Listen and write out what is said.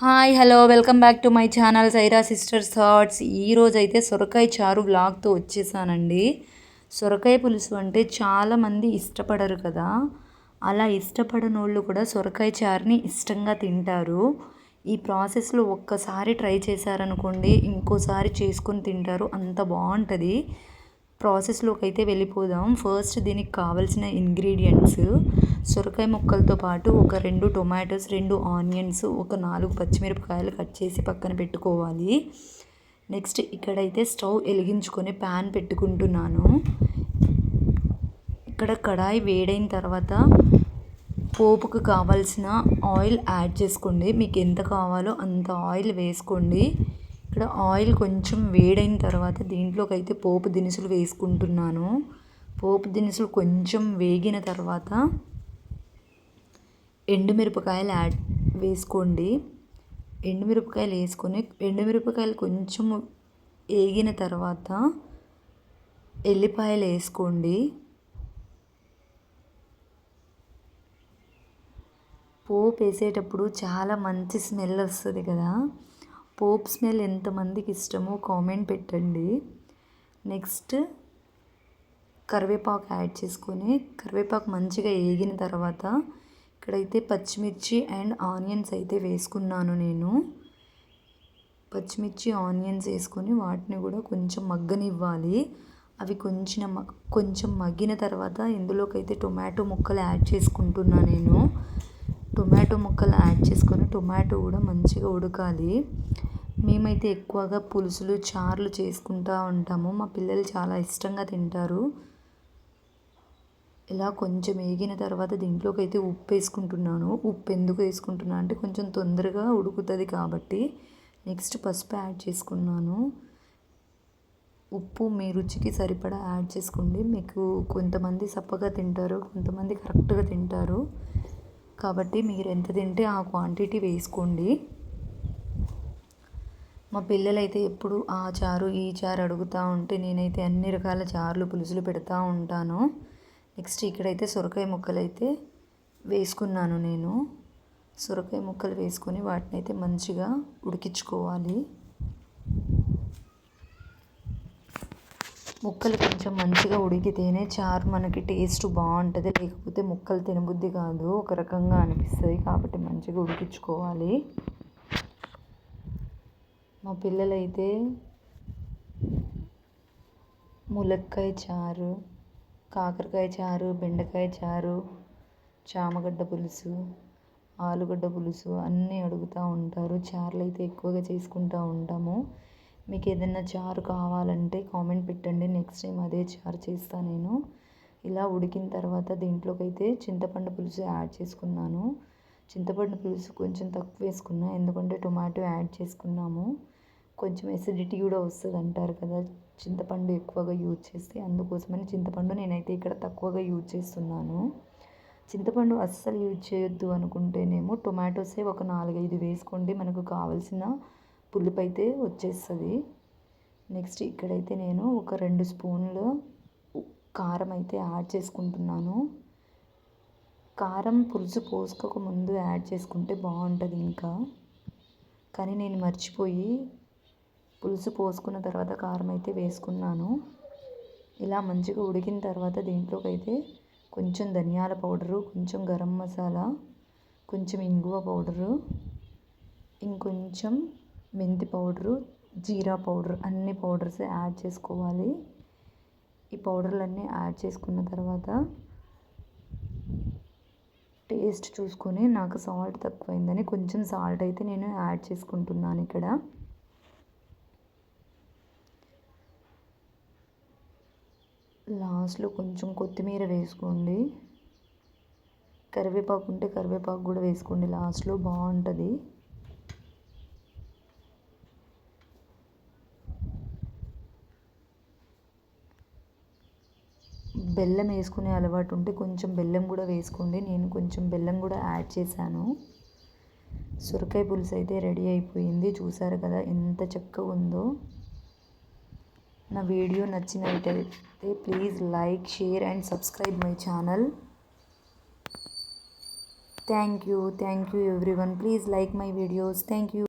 Hi hello welcome back to my channel Saira sisters thoughts. ఈరోజు అయితే సొరకాయ చారు బ్లాగ్తో వచ్చేసానండి. సొరకాయ పులుసు అంటే చాలామంది ఇష్టపడరు కదా. అలా ఇష్టపడని వాళ్ళు కూడా సొరకాయ చారుని ఇష్టంగా తింటారు. ఈ ప్రాసెస్లో ఒక్కసారి ట్రై చేశారనుకోండి ఇంకోసారి చేసుకొని తింటారు అంత బాగుంటుంది. ప్రాసెస్లోకి అయితే వెళ్ళిపోదాం. ఫస్ట్ దీనికి కావాల్సిన ఇంగ్రీడియంట్స్ సొరకాయ ముక్కలతో పాటు ఒక రెండు టొమాటోస్ రెండు ఆనియన్స్ ఒక నాలుగు పచ్చిమిరపకాయలు కట్ చేసి పక్కన పెట్టుకోవాలి. నెక్స్ట్ ఇక్కడైతే స్టవ్ వెలిగించుకొని ప్యాన్ పెట్టుకుంటున్నాను. ఇక్కడ కడాయి వేడైన తర్వాత పోపుకు కావాల్సిన ఆయిల్ యాడ్ చేసుకోండి. మీకు ఎంత కావాలో అంత ఆయిల్ వేసుకోండి. ఇక్కడ ఆయిల్ కొంచెం వేడైన తర్వాత దీంట్లోకి అయితే పోపు దినుసులు వేసుకుంటున్నాను. పోపు దినుసులు కొంచెం వేగిన తర్వాత ఎండుమిరపకాయలు యాడ్ వేసుకోండి. ఎండుమిరపకాయలు వేసుకొని ఎండుమిరపకాయలు కొంచెం వేగిన తర్వాత ఎల్లిపాయలు వేసుకోండి. పోపు వేసేటప్పుడు చాలా మంచి స్మెల్ వస్తుంది కదా. పోప్ స్మెల్ ఎంతమందికి ఇష్టమో కామెంట్ పెట్టండి. నెక్స్ట్ కరివేపాకు యాడ్ చేసుకొని కరివేపాకు మంచిగా వేగిన తర్వాత ఇక్కడైతే పచ్చిమిర్చి అండ్ ఆనియన్స్ అయితే వేసుకున్నాను నేను. పచ్చిమిర్చి ఆనియన్స్ వేసుకొని వాటిని కూడా కొంచెం మగ్గనివ్వాలి. అవి కొంచెం కొంచెం మగ్గిన తర్వాత ఇందులోకి అయితే టొమాటో ముక్కలు యాడ్ చేసుకుంటున్నా నేను. టొమాటో ముక్కలు యాడ్ చేసుకొని టొమాటో కూడా మంచిగా ఉడకాలి. మేమైతే ఎక్కువగా పులుసులు చారులు చేసుకుంటూ ఉంటాము. మా పిల్లలు చాలా ఇష్టంగా తింటారు. ఇలా కొంచెం వేగిన తర్వాత దీంట్లోకి అయితే ఉప్పు వేసుకుంటున్నాను ఉప్పు ఎందుకు వేసుకుంటున్నా అంటే కొంచెం తొందరగా ఉడుకుతుంది కాబట్టి నెక్స్ట్ పసుపు యాడ్ చేసుకున్నాను. ఉప్పు మీ రుచికి సరిపడా యాడ్ చేసుకోండి. మీకు కొంతమంది సప్పగా తింటారు కొంతమంది కరెక్ట్గా తింటారు. కాబట్టి మీరు ఎంత తింటే ఆ క్వాంటిటీ వేసుకోండి. మా పిల్లలైతే ఎప్పుడు ఆ చారు ఈ చారు అడుగుతూ ఉంటే నేనైతే అన్ని రకాల చారులు పులుసులు పెడతా ఉంటాను. నెక్స్ట్ ఇక్కడైతే సొరకాయ ముక్కలు అయితే వేసుకున్నాను నేను. సొరకాయ ముక్కలు వేసుకొని వాటిని అయితే మంచిగా ఉడికించుకోవాలి. ముక్కలు కొంచెం మంచిగా ఉడికితేనే చారు మనకి టేస్ట్ బాగుంటుంది. లేకపోతే ముక్కలు తినబుద్ధి కాదు. ఒక రకంగా అనిపిస్తుంది కాబట్టి మంచిగా ఉడికించుకోవాలి. మా పిల్లలైతే ములక్కాయ చారు కాకరకాయ చారు బెండకాయ చారు చామగడ్డ పులుసు ఆలుగడ్డ పులుసు అన్నీ అడుగుతూ ఉంటారు. చారులు అయితే ఎక్కువగా చేసుకుంటూ ఉంటాము. మీకు ఏదైనా చారు కావాలంటే కామెంట్ పెట్టండి. నెక్స్ట్ టైం అదే చారు చేస్తాను నేను. ఇలా ఉడికిన తర్వాత దీంట్లోకి అయితే చింతపండు పులుసు యాడ్ చేసుకున్నాను. చింతపండు పులుసు కొంచెం తక్కువ వేసుకున్నా ఎందుకంటే టొమాటో యాడ్ చేసుకున్నాము. కొంచెం ఎసిడిటీ కూడా వస్తుంది అంటారు కదా. చింతపండు ఎక్కువగా యూజ్ చేస్తే అందుకోసమని చింతపండు నేనైతే ఇక్కడ తక్కువగా యూజ్ చేస్తున్నాను. చింతపండు అస్సలు యూజ్ చేయొద్దు అనుకుంటేనేమో టొమాటోసే ఒక నాలుగైదు వేసుకోండి. మనకు కావాల్సిన పులుపు అయితే వచ్చేస్తుంది. నెక్స్ట్ ఇక్కడైతే నేను ఒక రెండు స్పూన్లు కారం అయితే యాడ్ చేసుకుంటున్నాను. కారం పులుసు పోసుకోక ముందు యాడ్ చేసుకుంటే బాగుంటుంది ఇంకా. కానీ నేను మర్చిపోయి పులుసు పోసుకున్న తర్వాత కారం అయితే వేసుకున్నాను. ఇలా మంచిగా ఉడికిన తర్వాత దీంట్లోకి అయితే కొంచెం ధనియాల పౌడరు కొంచెం గరం మసాలా కొంచెం ఇంగువ పౌడరు ఇంకొంచెం మెంతి పౌడరు జీరా పౌడర్ అన్ని పౌడర్స్ యాడ్ చేసుకోవాలి. ఈ పౌడర్లన్నీ యాడ్ చేసుకున్న తర్వాత టేస్ట్ చూసుకొని నాకు సాల్ట్ తక్కువైందని కొంచెం సాల్ట్ అయితే నేను యాడ్ చేసుకుంటున్నాను ఇక్కడ. లాస్ట్లో కొంచెం కొత్తిమీర వేసుకోండి. కరివేపాకు ఉంటే కరివేపాకు కూడా వేసుకోండి. లాస్ట్లో బాగుంటుంది. బెల్లం వేసుకునే అలవాటు ఉంటే కొంచెం బెల్లం కూడా వేసుకోండి. నేను కొంచెం బెల్లం కూడా యాడ్ చేశాను. సొరకాయ పులుసు అయితే రెడీ అయిపోయింది. చూసారు కదా ఎంత చక్కగా ఉందో. నా వీడియో నచ్చినట్టయితే please like share and subscribe my channel. Thank you thank you everyone please like my videos. Thank you.